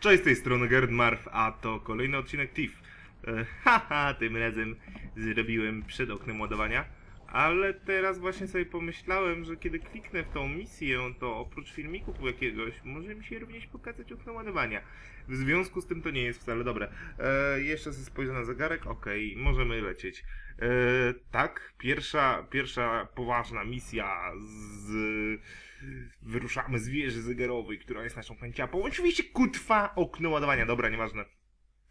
Cześć z tej strony Gerd Marf, a to kolejny odcinek TIF. E, haha, tym razem zrobiłem przed oknem ładowania, ale teraz właśnie sobie pomyślałem, że kiedy kliknę w tą misję, to oprócz filmików jakiegoś, może mi się również pokazać okno ładowania. W związku z tym to nie jest wcale dobre. E, jeszcze sobie spojrzę na zegarek, okej, możemy lecieć. E, tak, pierwsza, pierwsza poważna misja z... Wyruszamy z wieży zegarowej, która jest naszą pęciapą. Oczywiście kutwa okno ładowania, dobra, nieważne.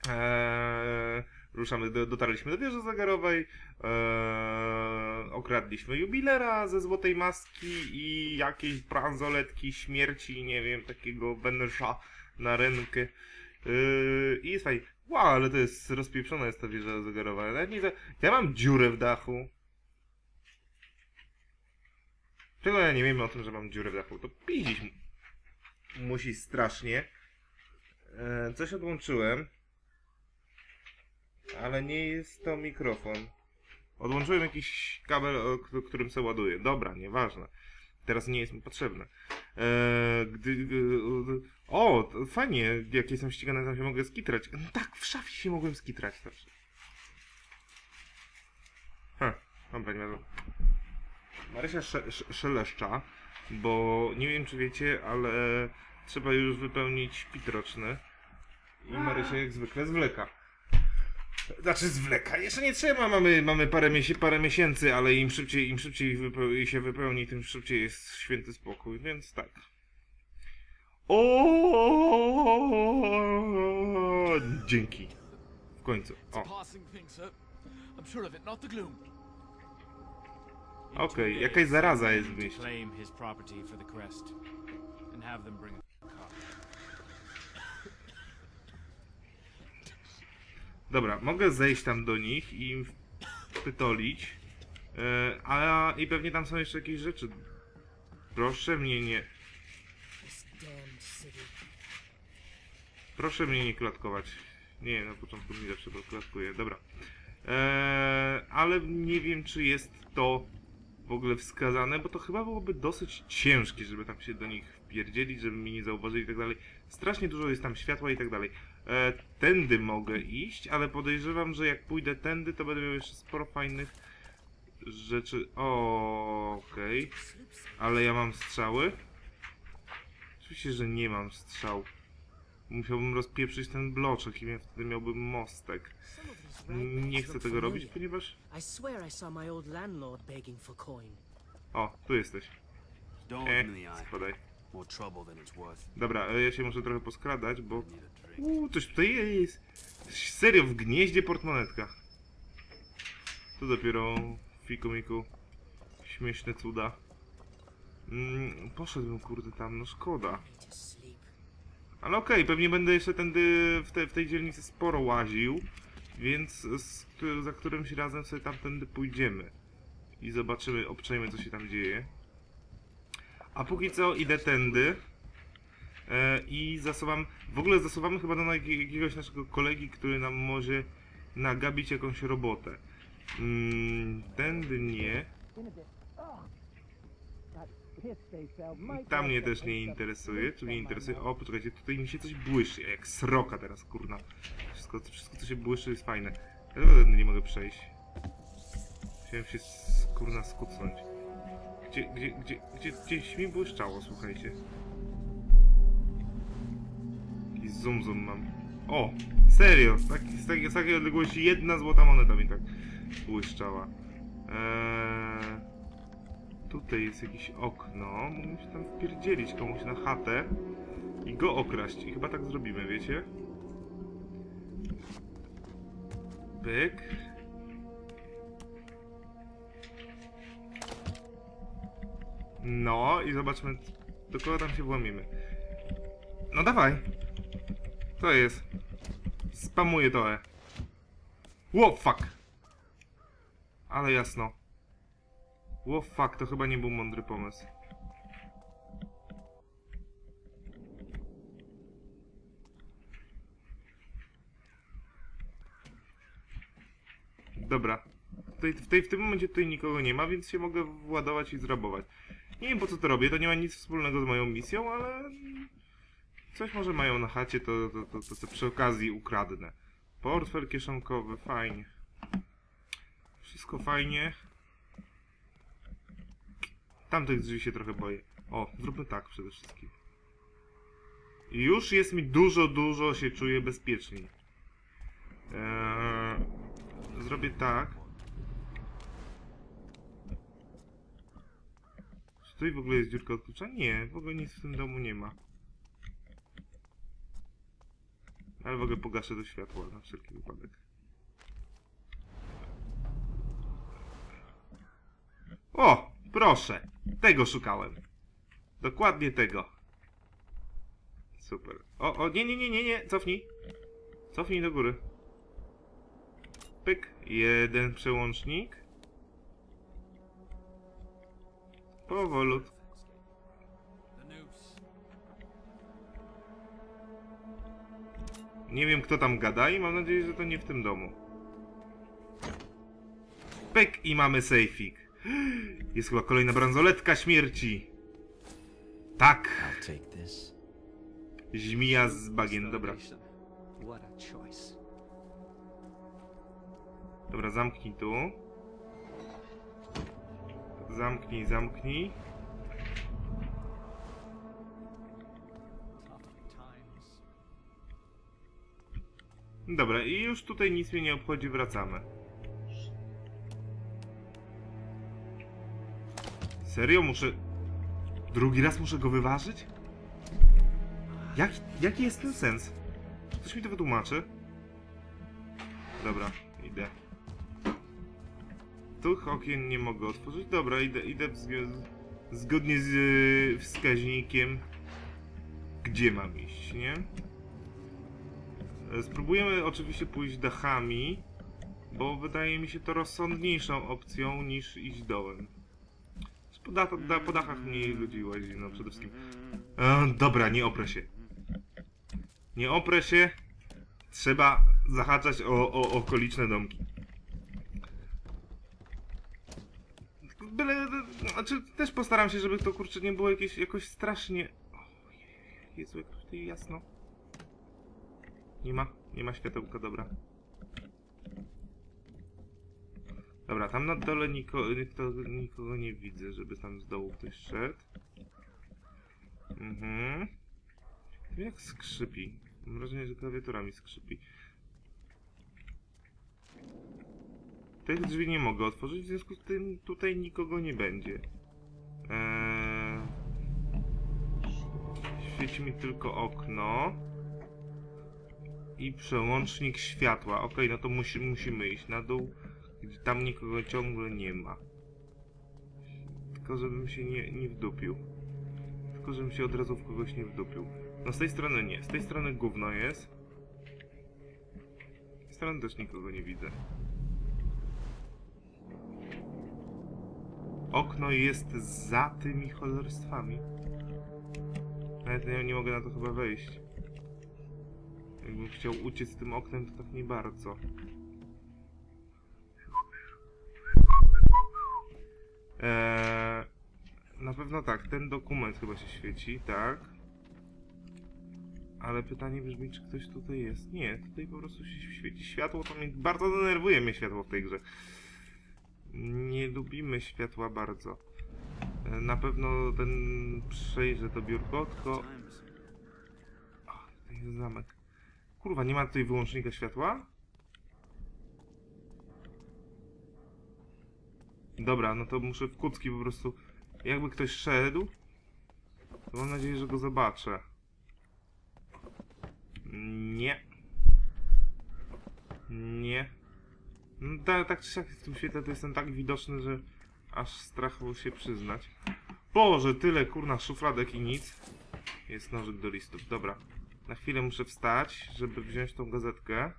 Eee, ruszamy, do, dotarliśmy do wieży zegarowej, eee, okradliśmy jubilera ze złotej maski i jakieś bransoletki śmierci, nie wiem, takiego węża na rękę. Eee, I jest fajnie. Wow, ale to jest rozpieprzona jest ta wieża zegarowa. Ja nie, ja mam dziurę w dachu. Czego ja nie wiem o tym, że mam dziurę w dachu? To piździć mu- musi strasznie. E, coś odłączyłem. Ale nie jest to mikrofon. Odłączyłem jakiś kabel, o którym sobie ładuję. Dobra, nieważne. Teraz nie jest mi potrzebne. E, gdy, o, fajnie, jak jestem ścigany, to się mogę skitrać. No tak, w szafie się mogłem skitrać też. Hm, dobra, nie wiem. Marysia sze, sze, szeleszcza, bo nie wiem czy wiecie, ale trzeba już wypełnić pit roczny. I Marysia jak zwykle zwleka. Znaczy zwleka, jeszcze nie trzeba, mamy, mamy parę, miesi parę miesięcy, ale im szybciej, im szybciej wypeł się wypełni, tym szybciej jest święty spokój, więc tak. O, Dzięki. W końcu. O. I'm sure of it, not the gloom. Okej, jakaś zaraza jest w mieście. Dobra, mogę zejść tam do nich i im pytolić. E, a i pewnie tam są jeszcze jakieś rzeczy. Proszę mnie nie. Proszę mnie nie klatkować. Nie, na początku mi zawsze to klatkuje. Dobra. E, ale nie wiem, czy jest to w ogóle wskazane, bo to chyba byłoby dosyć ciężkie, żeby tam się do nich wpierdzielić, żeby mnie nie zauważyli i tak dalej. Strasznie dużo jest tam światła i tak dalej. E, tędy mogę iść, ale podejrzewam, że jak pójdę tędy, to będę miał jeszcze sporo fajnych rzeczy. O, okej. Ale ja mam strzały? Oczywiście, że nie mam strzał. Musiałbym rozpieprzyć ten bloczek i wtedy miałbym mostek. Nie chcę tego robić, ponieważ... O, tu jesteś. E, spadaj. Dobra, e, ja się muszę trochę poskradać, bo... Uuu, coś tutaj jest. Serio, w gnieździe portmonetka. To dopiero fikumiku. Śmieszne cuda. Mm, poszedłbym kurde tam, no szkoda. Ale okej, pewnie będę jeszcze tędy w, te, w tej dzielnicy sporo łaził, więc z, za którymś razem sobie tamtędy pójdziemy. I zobaczymy, obczajmy co się tam dzieje. A póki co idę tędy. E, I zasuwam, w ogóle zasuwamy chyba do jakiegoś naszego kolegi, który nam może nagabić jakąś robotę. Mm, tędy nie. Tam mnie też nie interesuje, tu nie interesuje. O, poczekajcie, tutaj mi się coś błyszczy, jak sroka teraz, kurna. Wszystko, wszystko co się błyszczy jest fajne. Ja nie mogę przejść. Chciałem się, kurna, skucnąć. Gdzie, gdzie, gdzie, gdzie, gdzieś mi błyszczało, słuchajcie. Jakiś zoom zoom mam. O! Serio! Z, tak, z, z takiej odległości jedna złota moneta mi tak błyszczała. Eee... Tutaj jest jakieś okno. Mógłbym się tam wpierdzielić komuś na chatę i go okraść. I chyba tak zrobimy, wiecie? Pyk. No i zobaczmy, do kogo tam się włamimy. No dawaj! Co jest? Spamuję to E. Fuck! Ale jasno. Ło, fuck, to chyba nie był mądry pomysł. Dobra. Tutaj, w, tej, w tym momencie tutaj nikogo nie ma, więc się mogę władować i zrabować. Nie wiem po co to robię, to nie ma nic wspólnego z moją misją, ale... coś może mają na chacie, to, to, to, to, to przy okazji ukradnę. Portfel kieszonkowy, fajnie. Wszystko fajnie. Tamtych drzwi się trochę boję. O, zróbmy tak przede wszystkim. Już jest mi dużo, dużo się czuję bezpieczniej. Eee, zrobię tak. Czy tutaj w ogóle jest dziurka od? Nie, w ogóle nic w tym domu nie ma. Ale w ogóle pogaszę to światło na wszelki wypadek. O! Proszę! Tego szukałem. Dokładnie tego. Super. O, o, nie, nie, nie, nie, nie, cofnij. Cofnij do góry. Pyk. Jeden przełącznik. Noose. Nie wiem kto tam gada i mam nadzieję, że to nie w tym domu. Pyk i mamy sejfik. Jest chyba kolejna bransoletka śmierci. Tak. Żmija z bagien, dobra. Dobra, zamknij tu. Zamknij, zamknij. Dobra, i już tutaj nic mnie nie obchodzi, wracamy. Serio? Muszę... Drugi raz muszę go wyważyć? Jak, jaki jest ten sens? Ktoś mi to wytłumaczy? Dobra, idę. Tych okien nie mogę otworzyć. Dobra, idę, idę zgodnie z yy, wskaźnikiem, gdzie mam iść, nie? E, Spróbujemy oczywiście pójść dachami, bo wydaje mi się to rozsądniejszą opcją niż iść dołem. Po, da, da, po dachach mniej ludzi łazi, no przede wszystkim. E, dobra, nie oprę się. Nie oprę się. Trzeba zahaczać o, o okoliczne domki. Byle, znaczy też postaram się, żeby to kurczę nie było jakieś, jakoś strasznie... Jezu, jak tutaj jasno. Nie ma, nie ma światełka, dobra. Dobra, tam na dole niko, niko, nikogo nie widzę, żeby tam z dołu ktoś szedł. Mhm. To Jak skrzypi. Mam wrażenie, że klawiatura mi skrzypi. Tych drzwi nie mogę otworzyć, w związku z tym tutaj nikogo nie będzie. Eee... Świeci mi tylko okno. I przełącznik światła. Okej, no to musi, musimy iść na dół, gdzie tam nikogo ciągle nie ma. Tylko żebym się nie, nie wdupił. Tylko żebym się od razu w kogoś nie wdupił. No z tej strony nie, z tej strony gówno jest. Z tej strony też nikogo nie widzę. Okno jest za tymi cholerstwami. Nawet nie, nie mogę na to chyba wejść. Jakbym chciał uciec tym oknem, to tak nie bardzo. Eee, na pewno tak, ten dokument chyba się świeci, tak. Ale pytanie brzmi, czy ktoś tutaj jest? Nie, tutaj po prostu się świeci światło, to mnie bardzo denerwuje mnie światło w tej grze. Nie lubimy światła bardzo. E, Na pewno ten przejrzę to biurko, tylko... Ach, tutaj jest zamek. Kurwa, nie ma tutaj wyłącznika światła? Dobra, no to muszę w kucki po prostu... Jakby ktoś szedł, to mam nadzieję, że go zobaczę. Nie. Nie. No, tak, tak czy siak w tym świetle to jestem tak widoczny, że aż strach się przyznać. Boże, tyle kurna szufladek i nic. Jest nożyk do listów, dobra. Na chwilę muszę wstać, żeby wziąć tą gazetkę.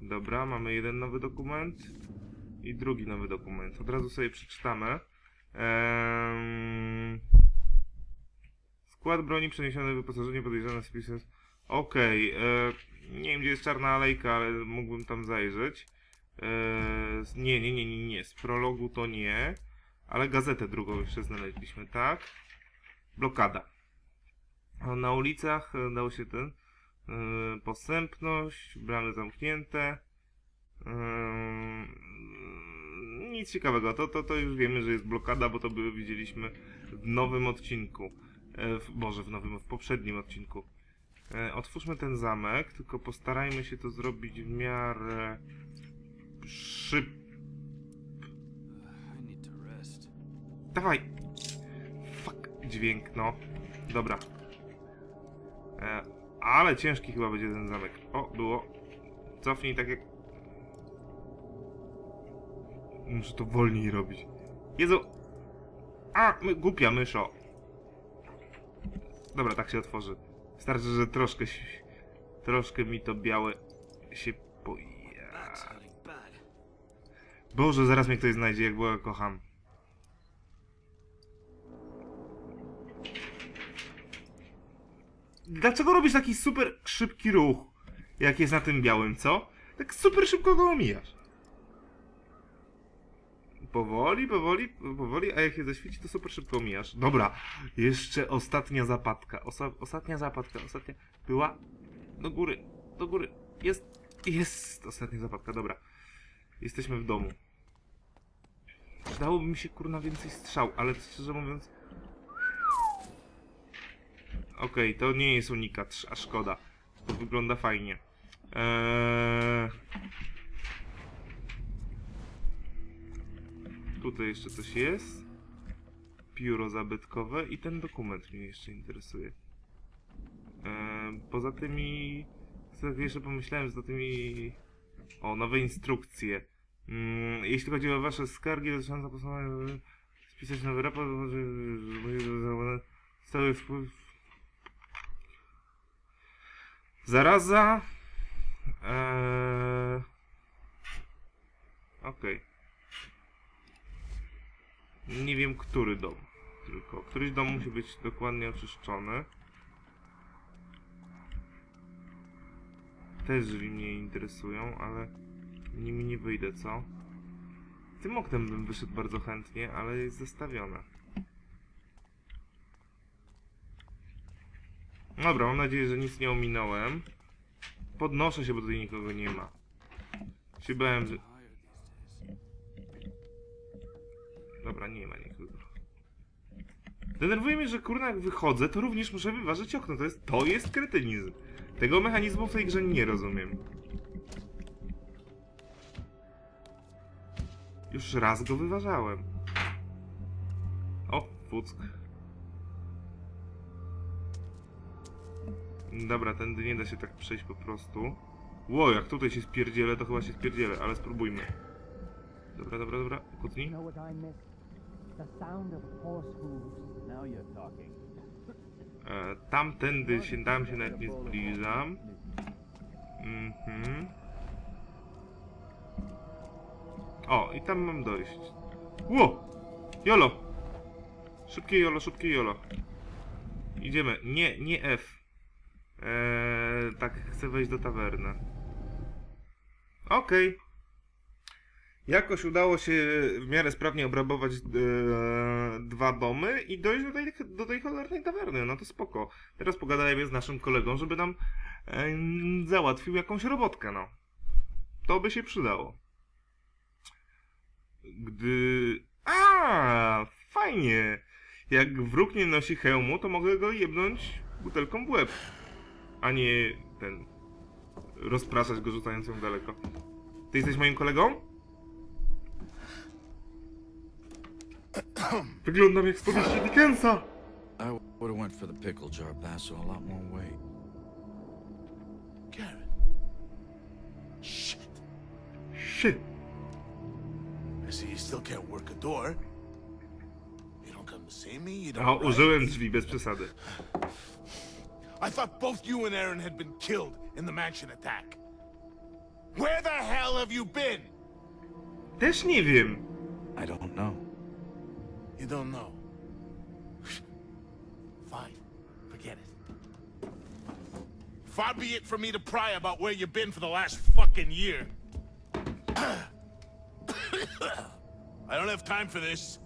Dobra, mamy jeden nowy dokument i drugi nowy dokument. Od razu sobie przeczytamy. Ehm... Skład broni przeniesiony, wyposażenie podejrzane spisem. Okej, e, nie wiem gdzie jest czarna alejka, ale mógłbym tam zajrzeć. E, nie, nie, nie, nie, nie. Z prologu to nie. Ale gazetę drugą jeszcze znaleźliśmy, tak? Blokada. Na ulicach e, dało się ten e, posępność, bramy zamknięte. e, nic ciekawego, to, to, to już wiemy, że jest blokada, bo to by widzieliśmy w nowym odcinku. E, w, Boże, w nowym, w poprzednim odcinku. E, otwórzmy ten zamek, tylko postarajmy się to zrobić w miarę szyb... I need to rest. Dawaj! Fuck, dźwięk, no. Dobra. E, ale ciężki chyba będzie ten zamek. O, było. Cofnij tak jak... Muszę to wolniej robić. Jezu! A, my, głupia myszo. Dobra, tak się otworzy. Starczy, że troszkę. Troszkę mi to białe się poja... Boże, zaraz mnie ktoś znajdzie, jak go kocham. Dlaczego robisz taki super szybki ruch, jak jest na tym białym, co? Tak super szybko go omijasz. Powoli, powoli, powoli, a jak się zaświeci, to super szybko omijasz. Dobra, jeszcze ostatnia zapadka. Osa ostatnia zapadka, ostatnia była do góry, do góry. Jest, jest ostatnia zapadka, dobra. Jesteśmy w domu. Przydałoby mi się kurna więcej strzał, ale szczerze mówiąc. Okej, to nie jest unikat, a szkoda. To wygląda fajnie. Eee... Tutaj jeszcze coś jest. Pióro zabytkowe i ten dokument mnie jeszcze interesuje. Poza tymi. Tak jeszcze pomyślałem, że za tymi. O, nowe instrukcje. Mm, jeśli chodzi o wasze skargi dotyczące postanowienia spisać nowy raport, że stały wpływ. Zaraza. Eee... Okej. Nie wiem, który dom. Tylko któryś dom musi być dokładnie oczyszczony. Te drzwi mnie interesują, ale nimi nie wyjdę, co? Tym oknem bym wyszedł bardzo chętnie, ale jest zestawione. Dobra, mam nadzieję, że nic nie ominąłem. Podnoszę się, bo tutaj nikogo nie ma. Się bałem, że... Dobra, nie ma nikogo. Denerwuje mnie, że kurna jak wychodzę, to również muszę wyważyć okno. To jest, to jest kretynizm. Tego mechanizmu w tej grze nie rozumiem. Już raz go wyważałem. O, fuck. Dobra, tędy nie da się tak przejść po prostu. Ło, jak tutaj się spierdzielę, to chyba się spierdzielę, ale spróbujmy. Dobra, dobra, dobra, kutnij. E, tamtędy się, tam się nawet nie zbliżam. Mhm. O, i tam mam dojść. Ło! Jolo! Szybkie jolo, szybkie jolo. Idziemy. Nie, nie F. Eee, tak, chcę wejść do tawerny. Okej. Jakoś udało się w miarę sprawnie obrabować e, dwa domy i dojść do tej, do tej cholernej tawerny. No to spoko. Teraz pogadajmy z naszym kolegą, żeby nam e, załatwił jakąś robotkę, no. To by się przydało. Gdy... A, fajnie. Jak wróg nie nosi hełmu, to mogę go jebnąć butelką w łeb. A nie ten... Rozpraszać go rzucając ją daleko. Ty jesteś moim kolegą? Wyglądam jak z powieści Dickensa! I would have went for the pickle jar basso a lot more weight. Shit. Shit. I see you still can't work a door. You don't come to see me, you don't. użyłem drzwi bez przesady. I thought both you and Aaron had been killed in the mansion attack. Where the hell have you been? Też nie wiem. I don't know. You don't know. Fine. Forget it. Far be it for me to pry about where you've been for the last fucking year. I don't have time for this.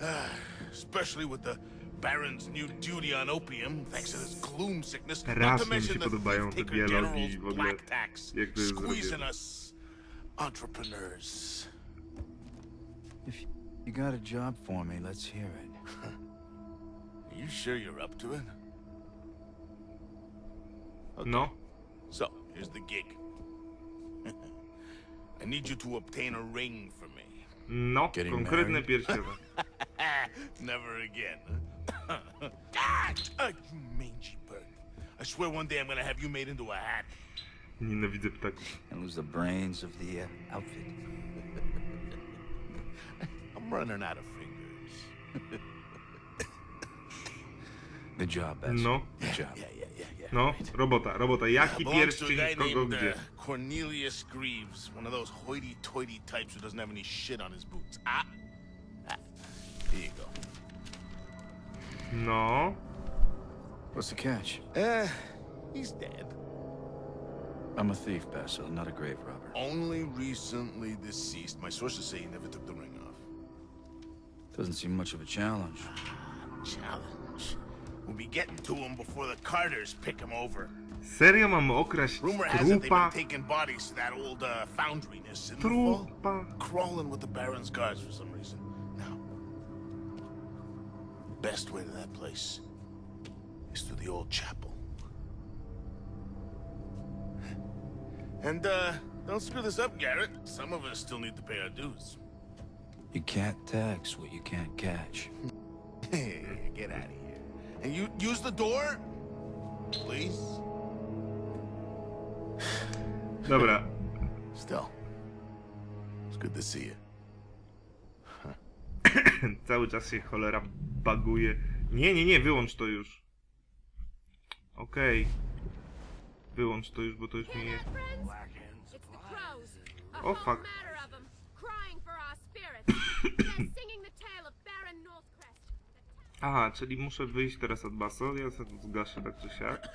Especially with the Baron's new duty on opium, thanks to this gloom sickness. Not to mention się the podobają te thief-taker general's black tax, jak to jest squeezing us entrepreneurs. If you got a job for me, let's hear it. Are you sure you're up to it? No. So, here's the gig. I need you to obtain a ring for me. No, Getting konkretne married? Never again. huh? ah, you mangy bird. I swear one day I'm gonna have you made into a hat. Nienawidzę ptaków. And lose the brains of the uh, outfit. I'm running out of fingers. Good job, Basil. No, Good job. Yeah, yeah, yeah, yeah. no, robota, robota. Jaki Belongs to a pierścień, guy kogo, named gdzie? uh, Cornelius Greaves, one of those hoity-toity types who doesn't have any shit on his boots. Ah, ah. Here you go. No, What's the catch? Uh, he's dead. I'm a thief, Basil, not a grave robber. Only recently deceased. My sources say he never took the ring off. Doesn't seem much of a challenge. Challenge. We'll be getting to him before the Carters pick him over. serio mamy okraść Rumor has it they've been taking bodies to that old uh, foundry near Sinful. trupa. Crawling with the Baron's guards for some reason. Now, best way to that place is through the old chapel. And, uh, don't screw this up, Garrett. Some of us still need to pay our dues. You can't tax what you can't catch. Hey, get out of here. And you use the door? Please? Dobra, Still, it's good to see you. cały czas się cholera baguje. Nie, nie, nie, wyłącz to już. Okej. Wyłącz to już, bo to już mi jest... Oh, whole fuck. Aha, czyli muszę wyjść teraz od Baso. Ja sobie tu zgaszę tak czy siak.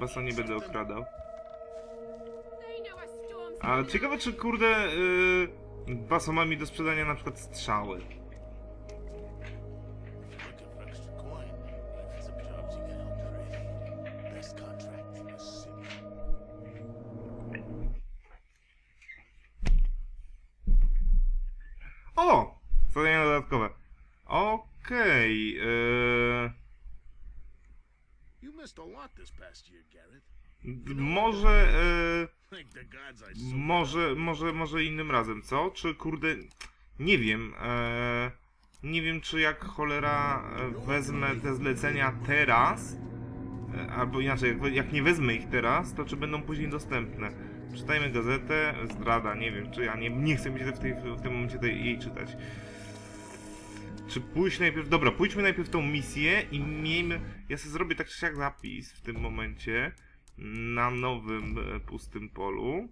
Baso nie będę okradał. They know a storm's A ciekawe czy kurde yy, Baso ma mi do sprzedania na przykład strzały. This past year, Garrett. d- może... Sold Może, może, może innym razem, co? Czy kurde, nie wiem. E, nie wiem, czy jak cholera e, wezmę te zlecenia teraz, e, albo inaczej, jak, jak nie wezmę ich teraz, to czy będą później dostępne. Czytajmy gazetę, zdrada, nie wiem, czy ja nie, nie chcę mi się w, tej, w tym momencie tej, jej czytać. Czy pójść najpierw, dobra, pójdźmy najpierw tą misję i miejmy, ja sobie zrobię tak czy siak zapis w tym momencie na nowym e, pustym polu,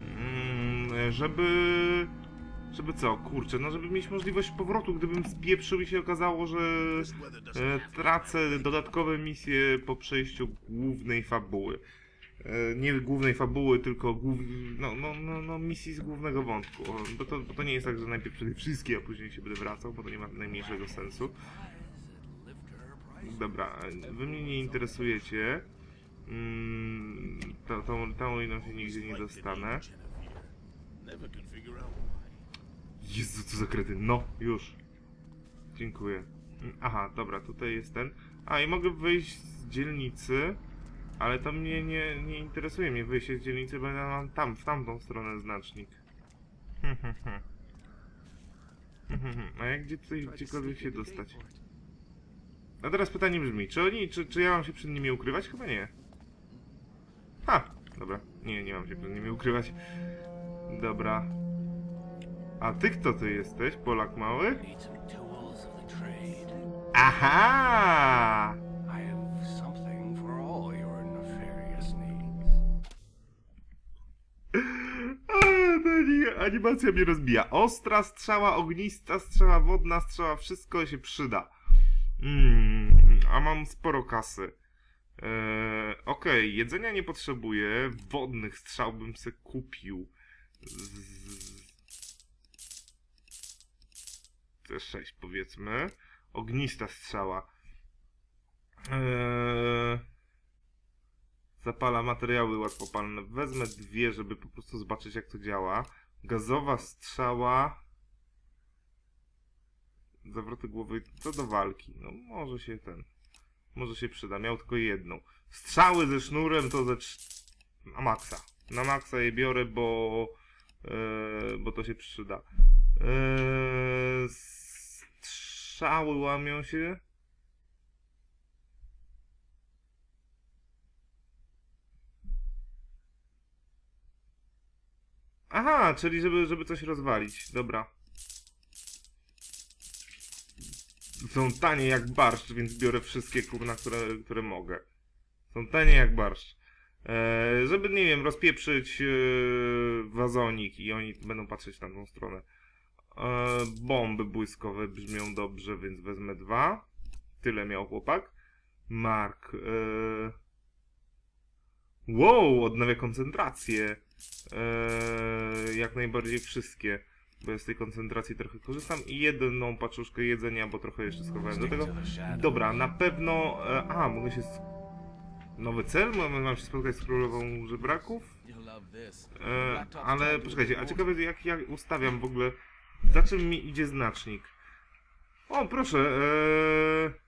Mm, żeby, żeby co, kurczę, no żeby mieć możliwość powrotu, gdybym spieprzył i się okazało, że e, tracę dodatkowe misje po przejściu głównej fabuły. E, Nie głównej fabuły, tylko głów... no, no, no, no, misji z głównego wątku. Bo to, bo to nie jest tak, że najpierw przede wszystkie, a później się będę wracał, bo to nie ma najmniejszego sensu. Dobra, wy mnie nie interesujecie. Mm, tą, tą, się nigdzie nie dostanę. Jezu, co za kretyn. No, już. Dziękuję. Mm, Aha, dobra, tutaj jest ten. A, i mogę wyjść z dzielnicy, ale to mnie nie, nie interesuje mnie wyjście z dzielnicy, bo ja mam tam, w tamtą stronę znacznik. A jak gdzie tutaj gdziekolwiek się dostać? A teraz pytanie brzmi, czy oni, czy, czy ja mam się przed nimi ukrywać? Chyba nie. Ha! Dobra, nie, nie mam się przed nimi ukrywać. Dobra. A ty kto ty jesteś, Polak mały? Aha! Animacja mnie rozbija. Ostra strzała, ognista strzała, wodna strzała, wszystko się przyda. Mm, a mam sporo kasy. Eee, Okej, jedzenia nie potrzebuję. Wodnych strzał bym se kupił. Z... Te sześć powiedzmy. Ognista strzała. Eee, zapala materiały łatwopalne. Wezmę dwie, żeby po prostu zobaczyć jak to działa. Gazowa strzała. Zawroty głowy to do walki. No może się ten. Może się przyda. Miał tylko jedną. Strzały ze sznurem to ze na maksa. Na maksa je biorę, bo eee, bo to się przyda. Eee, strzały łamią się. Aha, czyli żeby, żeby coś rozwalić. Dobra. Są tanie jak barszcz, więc biorę wszystkie kurna, które, które mogę. Są tanie jak barszcz. Eee, żeby, nie wiem, rozpieprzyć eee, wazonik i oni będą patrzeć w tamtą stronę. Eee, bomby błyskowe brzmią dobrze, więc wezmę dwa. Tyle miał chłopak. Mark. Eee... Wow, odnawia koncentrację. Eee, jak najbardziej wszystkie. Bo ja z tej koncentracji trochę korzystam. I jedną paczuszkę jedzenia, bo trochę jeszcze schowałem do tego. Dobra, na pewno... E, a, mogę się... Nowy cel? Mam, mam się spotkać z królową żebraków? E, ale poczekajcie, a ciekawe jak ja ustawiam w ogóle... Za czym mi idzie znacznik? O, proszę, e,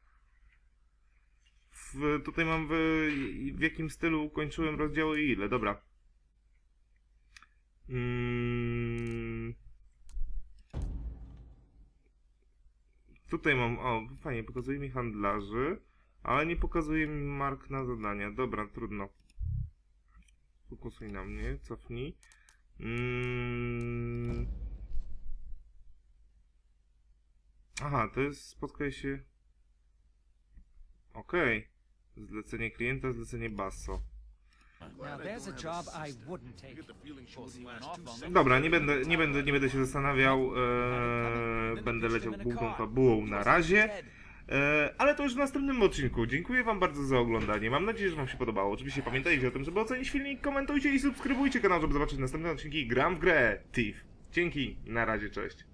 w, tutaj mam w, w jakim stylu ukończyłem rozdziały i ile, dobra. Mm. Tutaj mam, o, fajnie, pokazuje mi handlarzy, ale nie pokazuje mi mark na zadania. Dobra, trudno. Fokusuj na mnie, cofnij. Mm. Aha, to jest, spotkaj się... Okej. Zlecenie klienta, zlecenie basso. Dobra, nie będę, nie będę, nie będę się zastanawiał. E, będę leciał główną fabułą na razie. E, ale to już w następnym odcinku. Dziękuję Wam bardzo za oglądanie. Mam nadzieję, że Wam się podobało. Oczywiście pamiętajcie o tym, żeby ocenić filmik, komentujcie i subskrybujcie kanał, żeby zobaczyć następne odcinki. Gram w grę Thief. Dzięki, na razie, cześć.